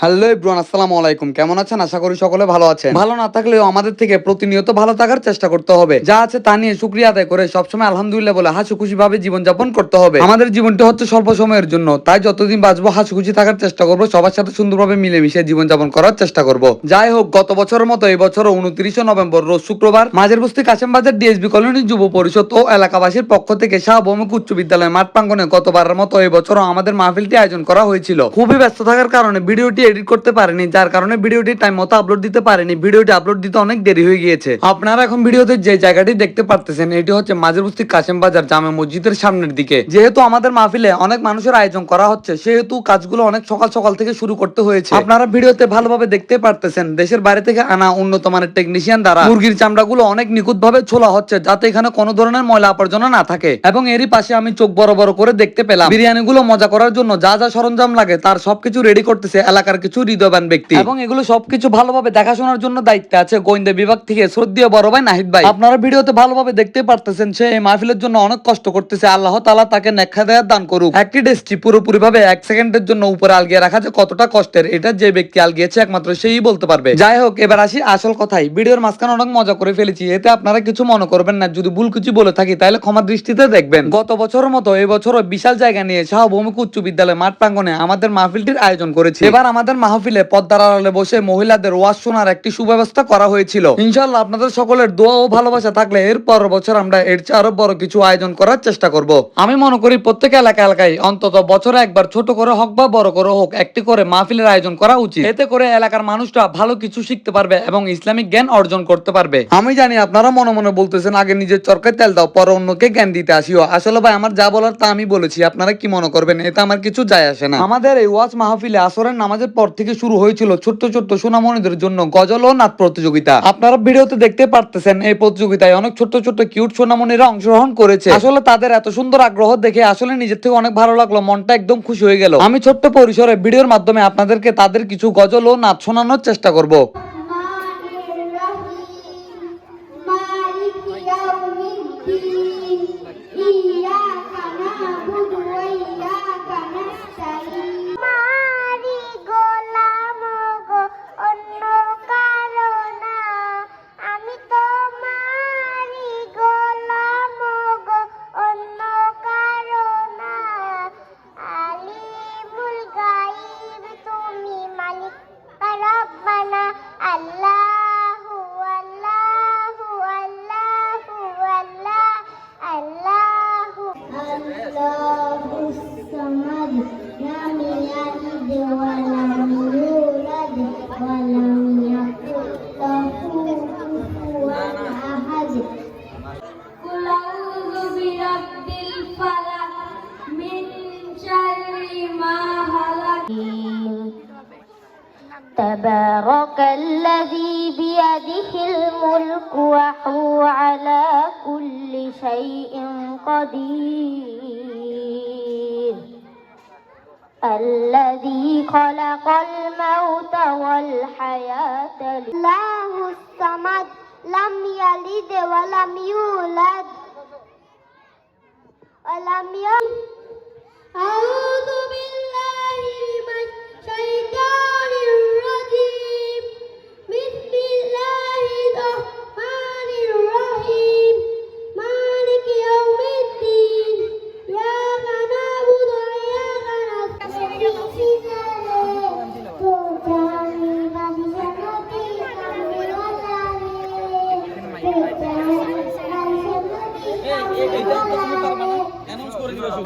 Hello ইব্রুয়ান আসসালামু আলাইকুম। কেমন আছেন? আশা করি সকলে ভালো আছেন। ভালো না থাকলেও আমাদের থেকে প্রতিনিয়ত ভালো থাকার চেষ্টা করতে হবে। যা আছে তা নিয়ে শুক্রিয়া আদায় করে সবসময় আলহামদুলিল্লাহ বলে হাসি খুশি ভাবে জীবনযাপন করতে হবে। আমাদের জীবনটা হচ্ছে স্বল্প সময়ের জন্য। তাই যতদিন বাঁচবো হাসি খুশি থাকার চেষ্টা করব, সবার সাথে সুন্দরভাবে মিলেমিশে জীবনযাপন করার চেষ্টা করব। যাই হোক, গত বছরের মতো এই বছর উনত্রিশে নভেম্বর, রোজ শুক্রবার, মাঝের বস্তি কাশেম বাজার ডিএসবি কলোনি যুব পরিষদ ও এলাকাবাসীর পক্ষ থেকে শাহ ভৌমিক উচ্চ বিদ্যালয় মাঠ প্রাঙ্গনে গতবারের মতো এই বছরও আমাদের মাহফিলটি আয়োজন করা হয়েছিল। খুবই ব্যস্ত থাকার কারণে ভিডিওটি এডিট করতে পারেনি, যার কারণে ভিডিওটি টাইম মতো আপলোড দিতে পারেনি। ভিডিওটি আপলোড দিতে অনেক দেরি হয়ে গিয়েছে। আপনারা এখন ভিডিওতে যে জায়গাটি দেখতে পারতেছেন, এটি হচ্ছে মাঝের বস্তি কাশেম বাজার জামে মসজিদের সামনের দিকে। যেহেতু আমাদের মাহফিলে অনেক মানুষের আয়োজন করা হচ্ছে, সেহেতু কাজগুলো অনেক সকাল সকাল থেকে শুরু করতে হয়েছে। আপনারা ভিডিওতে ভালোভাবে দেখতে পারতেছেন, দেশের বাইরে থেকে আনা উন্নত মানের টেকনিশিয়ান দ্বারা মুরগির চামড়াগুলো অনেক নিখুঁত ভাবে ছোলা হচ্ছে, যাতে এখানে কোনো ধরনের ময়লা আবর্জনা না থাকে। এবং এরই পাশে আমি চোখ বড় বড় করে দেখতে পেলাম। বিরিয়ানি গুলো মজা করার জন্য যা যা সরঞ্জাম লাগে, তার সবকিছু রেডি করতেছে এলাকার কিছু হৃদয়বান ব্যক্তি। এবং এগুলো সবকিছু ভালোভাবে দেখাশোনার জন্য দায়িত্বে আছে গোয়েন্দা বিভাগ থেকে শ্রদ্ধীয় বড় ভাই নাহিদ ভাই। আপনারা ভিডিওতে ভালোভাবে দেখতে পারতেছেন সে এই মাহফিলের জন্য অনেক কষ্ট করতেছে। আল্লাহ তাআলা তাকে নেখা দেয়ার দান করুক। একটি ডেস্টি পুরোপুরি ভাবে এক সেকেন্ডের জন্য উপরে আলগিয়ে রাখা যে কতটা কষ্টের, এটা যে ব্যক্তি আলগিয়েছে একমাত্র সেই বলতে পারবে। যাই হোক, এবার আসি আসল কথাই ভিডিওর মাঝখানে অনেক মজা করে ফেলেছি, এতে আপনারা কিছু মনে করবেন না। যদি ভুল কিছু বলে থাকি, তাহলে ক্ষমা দৃষ্টিতে দেখবেন। গত বছরের মতো এই বছরও বিশাল জায়গা নিয়ে শাহভৌমিক উচ্চ বিদ্যালয় মাঠ প্রাঙ্গনে আমাদের মাহফিলটির আয়োজন করেছে। এবার আমাদের মাহফিলে পদ্মার আড়ালে বসে মহিলাদের ওয়াজ শোনার একটি সুব্যবস্থা করা হয়েছিল। ইনশাল্লাহ আপনাদের সকলের দোয়া ও ভালোবাসা থাকলে এর পর বছর আমরা এর চেয়ে আরও বড় কিছু আয়োজন করার চেষ্টা করব। আমি মনে করি প্রত্যেক এলাকা এলাকায় অন্তত বছরে একবার ছোট করে হোক বা বড় করে হোক একটি করে মাহফিলের আয়োজন করা উচিত। এতে করে এলাকার মানুষরা ভালো কিছু শিখতে পারবে এবং ইসলামিক জ্ঞান অর্জন করতে পারবে। আমি জানি আপনারা মনে মনে বলতেছেন, আগে নিজের চরকায় তেল দাও, পরে অন্যকে জ্ঞান দিতে আসিও। আসলে ভাই, আমার যা বলার তা আমি বলেছি। আপনারা কি মনে করবেন? এতে আমার কিছু যায় আসে না। আমাদের এই ওয়াজ মাহফিলে আসরের নামাজের পর থেকে শুরু হয়েছিল ছোট্ট ছোট্ট সোনামণিদের জন্য গজল ও নাচ প্রতিযোগিতা। আপনারা ভিডিওতে দেখতে পারতেছেন এই প্রতিযোগিতায় অনেক ছোট্ট ছোট্ট কিউট সোনামণিরা অংশগ্রহণ করেছে। আসলে তাদের এত সুন্দর আগ্রহ দেখে আসলে নিজের থেকে অনেক ভালো লাগল, মনটা একদম খুশি হয়ে গেল। আমি ছোট্ট পরিসরে ভিডিওর মাধ্যমে আপনাদেরকে তাদের কিছু গজল ও নাচ শোনানোর চেষ্টা করব। تبارك الذي بيده الملك وهو على كل شيء قدير. الذي خلق الموت والحياة الله الصمد لم يلد ولم يولد ولم يولد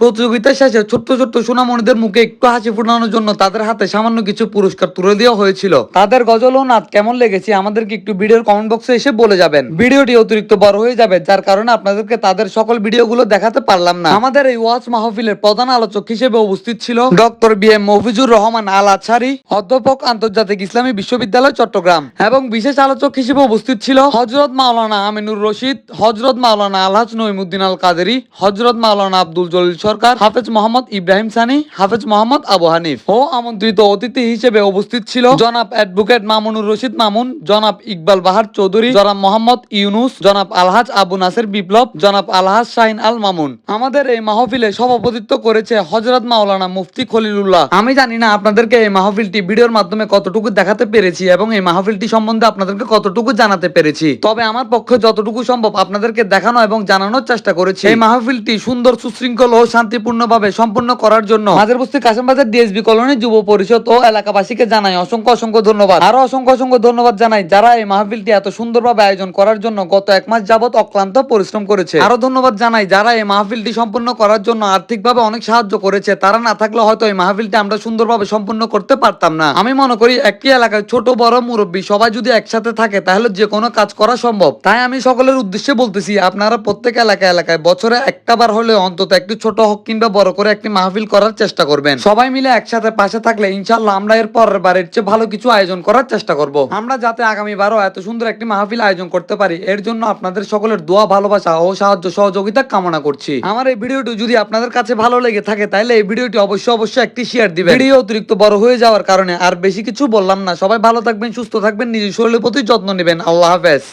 প্রতিযোগিতা শেষে ছোট্ট ছোট্ট সোনামণিদের মুখে একটু হাসি ফোটানোর জন্য তাদের হাতে সামান্য কিছু পুরস্কার তুলে দেওয়া হয়েছিল। তাদের গজল ও নাচ কেমন লেগেছে আমাদেরকে একটু ভিডিওর কমেন্ট বক্সে এসে বলে যাবেন। ভিডিওটি অতিরিক্ত বড় হয়ে যাবে, যার কারণে আপনাদেরকে তাদের সকল ভিডিওগুলো দেখাতে পারলাম না। আমাদের এই ওয়াচ মাহফিলের প্রধান আলোচক হিসেবে উপস্থিত ছিল doctor B M Mofizur Rahman Al Ashari, অধ্যাপক আন্তর্জাতিক ইসলামী বিশ্ববিদ্যালয়, চট্টগ্রাম এবং বিশেষ আলোচক হিসেবে উপস্থিত ছিল হজরত মাওলানা আমিনুর রশিদ হজরত মাওলানা আলহাজ নইমুদ্দিন আল কাদেরি হজরত মাওলানা আব্দুল জলিল সরকার হাফেজ মোহাম্মদ ইব্রাহিম সানি, হাফেজ মোহাম্মদ আবু হানিফ। ও আমন্ত্রিত অতিথি হিসেবে উপস্থিত ছিল জনাব অ্যাডভোকেট মামুনুর রশিদ মামুন, জনাব ইকবাল বাহার চৌধুরী, জনাব মোহাম্মদ ইউনুস, জনাব আলহাজ আবু নাসের বিপ্লব, জনাব আলহাজ শাহিন আল মামুন। আমাদের এই মাহফিলে সভাপতিত্ব করেছে হজরত মাওলানা মুফতি খলিলুল্লাহ। আমি জানি না আপনাদেরকে এই মাহফিলটি ভিডিওর মাধ্যমে কতটুকু দেখাতে পেরেছি এবং এই মাহফিলটি সম্বন্ধে আপনাদেরকে কতটুকু জানাতে পেরেছি। তবে আমার পক্ষে যতটুকু সম্ভব আপনাদেরকে দেখানো এবং জানানোর চেষ্টা করেছি। এই মাহফিলটি সুন্দর, সুশৃঙ্খল ও শান্তিপূর্ণভাবে সম্পূর্ণ করার জন্য মাঝের বস্তি কাশিমবাজার ডিএসবি কলোনি যুব পরিষদ ও এলাকাবাসীকে জানাই অসংখ্য অসংখ্য ধন্যবাদ। আরও অসংখ্য অসংখ্য ধন্যবাদ জানাই যারা এই মাহফিলটি এত সুন্দরভাবে আয়োজন করার জন্য গত এক মাস যাবত অক্লান্ত পরিশ্রম করেছে। আরও ধন্যবাদ জানাই যারা এই মাহফিলটি সম্পূর্ণ করার জন্য আর্থিকভাবে অনেক সাহায্য করেছে, তারা না থাকলে হয়তো এই মাহফিলটি আমরা সুন্দরভাবে সম্পূর্ণ করতে পারতাম না। আমি মনে করি একটি এলাকায় ছোট, বড় মুরব্বী সবাই যদি একসাথে থাকে তাহলে যে কোনো কাজ করা সম্ভব। তাই আমি সকলের উদ্দেশ্যে বলতেছি, আপনারা প্রত্যেক এলাকায় এলাকায় বছরে একটা বার হলে অন্তত একটু ছোট হোক কিংবা বড় করে একটি মাহফিল করার চেষ্টা করবেন। সবাই মিলে একসাথে পাশে থাকলে ইনশাল্লাহ আমরা এর পরের বারের চেয়ে ভালো কিছু আয়োজন করার চেষ্টা করব। আমরা যাতে আগামী বারও এত সুন্দর একটি মাহফিল আয়োজন করতে পারি, এর জন্য আপনাদের সকলের দোয়া, ভালোবাসা ও সাহায্য সহযোগিতা কামনা করছি। আমার এই ভিডিওটি যদি আপনাদের কাছে ভালো লেগে থাকে তাহলে এই ভিডিওটি অবশ্যই অবশ্যই একটি শেয়ার দিবেন। ভিডিও অতিরিক্ত বড় হয়ে যাওয়ার কারণে আর বেশি কিছু বললাম না। সবাই ভালো থাকবেন, সুস্থ থাকবেন, নিজের শরীরের প্রতি যত্ন নেবেন। আল্লাহ হাফেজ।